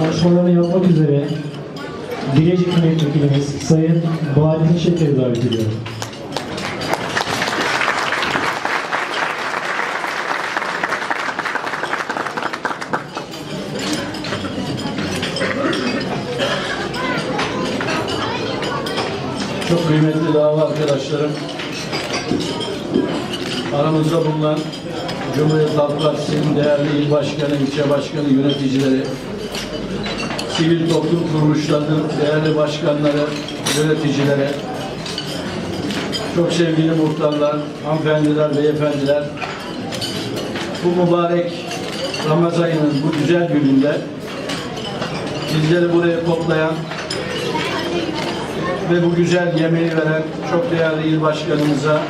konuşmalarını yapmak üzere Bilecik Milletvekilimiz Sayın Bahattin Şeker'i davet ediyorum. Çok kıymetli dava arkadaşlarım. Aramızda bulunan Cumhuriyet Halk Partisi'nin değerli il başkanı, ilçe başkanı, yöneticileri, sivil toplum kuruluşlarının değerli başkanları, yöneticileri, çok sevgili muhtarlar, hanımefendiler, beyefendiler, bu mübarek Ramazan ayının bu güzel gününde bizleri buraya toplayan ve bu güzel yemeği veren çok değerli il başkanımıza,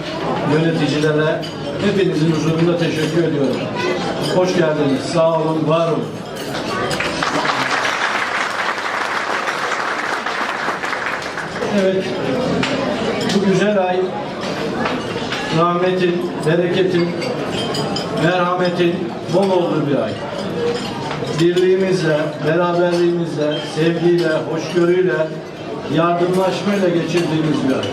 yöneticilere hepinizin huzurunda teşekkür ediyorum. Hoş geldiniz. Sağ olun, var olun. Evet, bu güzel ay rahmetin, bereketin, merhametin bol olduğu bir ay. Birliğimizle, beraberliğimizle, sevgiyle, hoşgörüyle, yardımlaşmayla geçirdiğimiz bir ay.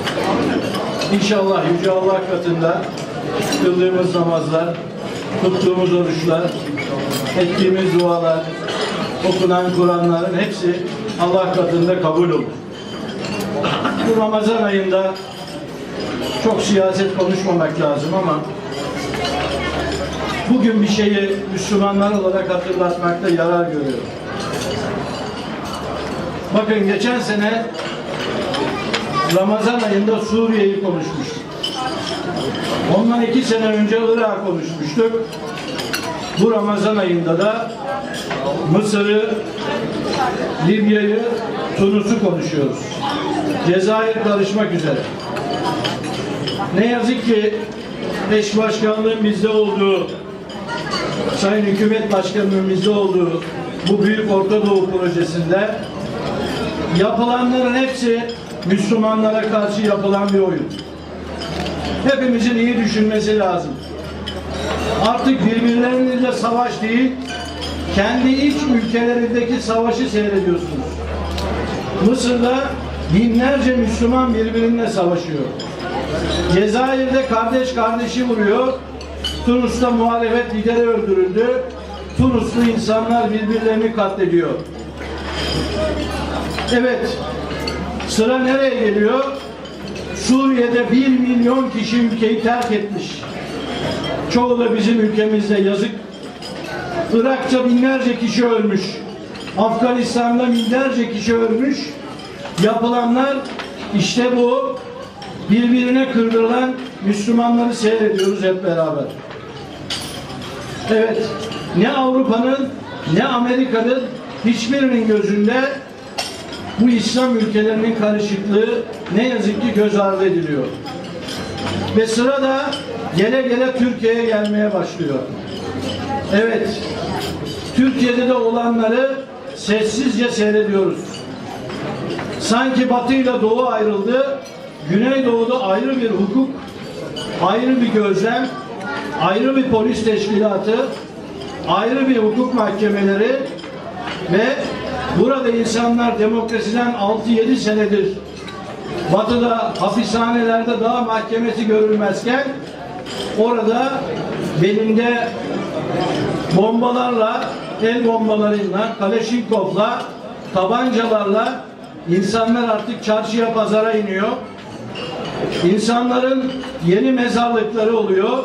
İnşallah Yüce Allah katında kıldığımız namazlar, tuttuğumuz oruçlar, ettiğimiz dualar, okunan Kur'anların hepsi Allah katında kabul olur. Bu Ramazan ayında çok siyaset konuşmamak lazım ama bugün bir şeyi Müslümanlar olarak hatırlatmakta yarar görüyorum. Bakın geçen sene Ramazan ayında Suriye'yi konuşmuştuk. Ondan iki sene önce Irak'ı konuşmuştuk. Bu Ramazan ayında da Mısır'ı, Libya'yı, Tunus'u konuşuyoruz. Cezayir karışmak üzere. Ne yazık ki eş başkanlığın bizde olduğu, Sayın Hükümet Başkanı'nın bizde olduğu bu Büyük Orta Doğu projesinde yapılanların hepsi Müslümanlara karşı yapılan bir oyun. Hepimizin iyi düşünmesi lazım. Artık birbirlerinizle savaş değil, kendi iç ülkelerindeki savaşı seyrediyorsunuz. Mısır'da binlerce Müslüman birbirine savaşıyor. Cezayir'de kardeş kardeşi vuruyor. Tunus'ta muhalefet lideri öldürüldü. Tunuslu insanlar birbirlerini katlediyor. Evet, sıra nereye geliyor? Suriye'de bir milyon kişi ülkeyi terk etmiş. Çoğu da bizim ülkemizde yazık. Irak'ta binlerce kişi ölmüş. Afganistan'da binlerce kişi ölmüş. Yapılanlar işte bu birbirine kırdırılan Müslümanları seyrediyoruz hep beraber. Evet, ne Avrupa'nın ne Amerika'nın hiçbirinin gözünde bu İslam ülkelerinin karışıklığı ne yazık ki göz ardı ediliyor. Ve sıra da gele gele Türkiye'ye gelmeye başlıyor. Evet, Türkiye'de de olanları sessizce seyrediyoruz. Sanki Batı ile Doğu ayrıldı, Güneydoğu'da ayrı bir hukuk, ayrı bir gözlem, ayrı bir polis teşkilatı, ayrı bir hukuk mahkemeleri ve burada insanlar demokrasiden 6-7 senedir Batı'da hapishanelerde daha mahkemesi görülmezken orada belinde bombalarla, el bombalarıyla, Kaleşinkov'la, tabancalarla insanlar artık çarşıya pazara iniyor. İnsanların yeni mezarlıkları oluyor.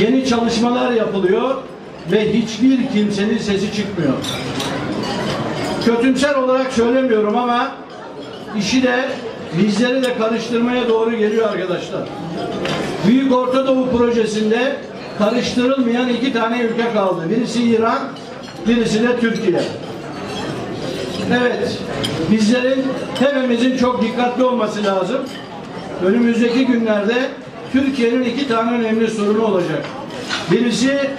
Yeni çalışmalar yapılıyor ve hiçbir kimsenin sesi çıkmıyor. Kötümser olarak söylemiyorum ama işi de bizleri de karıştırmaya doğru geliyor arkadaşlar. Büyük Orta Doğu projesinde karıştırılmayan iki tane ülke kaldı. Birisi İran, birisi de Türkiye. Evet, bizlerin hepimizin çok dikkatli olması lazım. Önümüzdeki günlerde Türkiye'nin iki tane önemli sorunu olacak. Birisi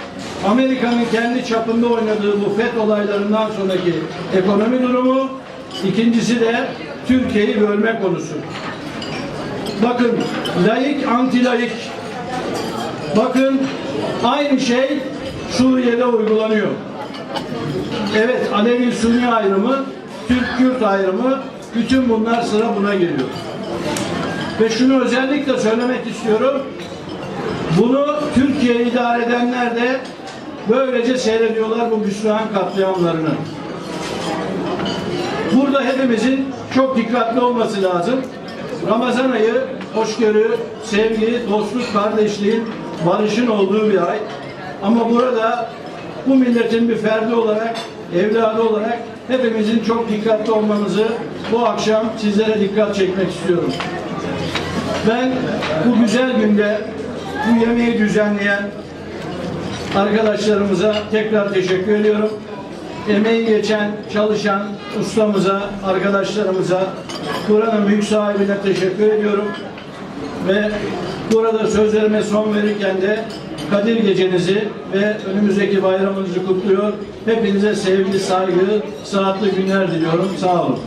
Amerika'nın kendi çapında oynadığı bu FET olaylarından sonraki ekonomi durumu. İkincisi de Türkiye'yi bölme konusu. Bakın layık anti layık. Bakın aynı şey Suriye'de uygulanıyor. Evet, Alevi Sunni ayrımı, Türk Kürt ayrımı, bütün bunlar sıra buna geliyor. Ve şunu özellikle söylemek istiyorum. Bunu Türkiye idare edenler de böylece seyrediyorlar bu Müslüman katliamlarını. Burada hepimizin çok dikkatli olması lazım. Ramazan ayı hoşgörü, sevgi, dostluk, kardeşliğin, barışın olduğu bir ay. Ama burada bu milletin bir ferdi olarak, evladı olarak hepimizin çok dikkatli olmamızı bu akşam sizlere dikkat çekmek istiyorum. Ben bu güzel günde bu yemeği düzenleyen arkadaşlarımıza tekrar teşekkür ediyorum. Emeği geçen, çalışan ustamıza, arkadaşlarımıza, buranın büyük sahibine teşekkür ediyorum. Ve burada sözlerime son verirken de Kadir Gecenizi ve önümüzdeki bayramınızı kutluyor. Hepinize sevgi, saygı, sıhhatli günler diliyorum. Sağ olun.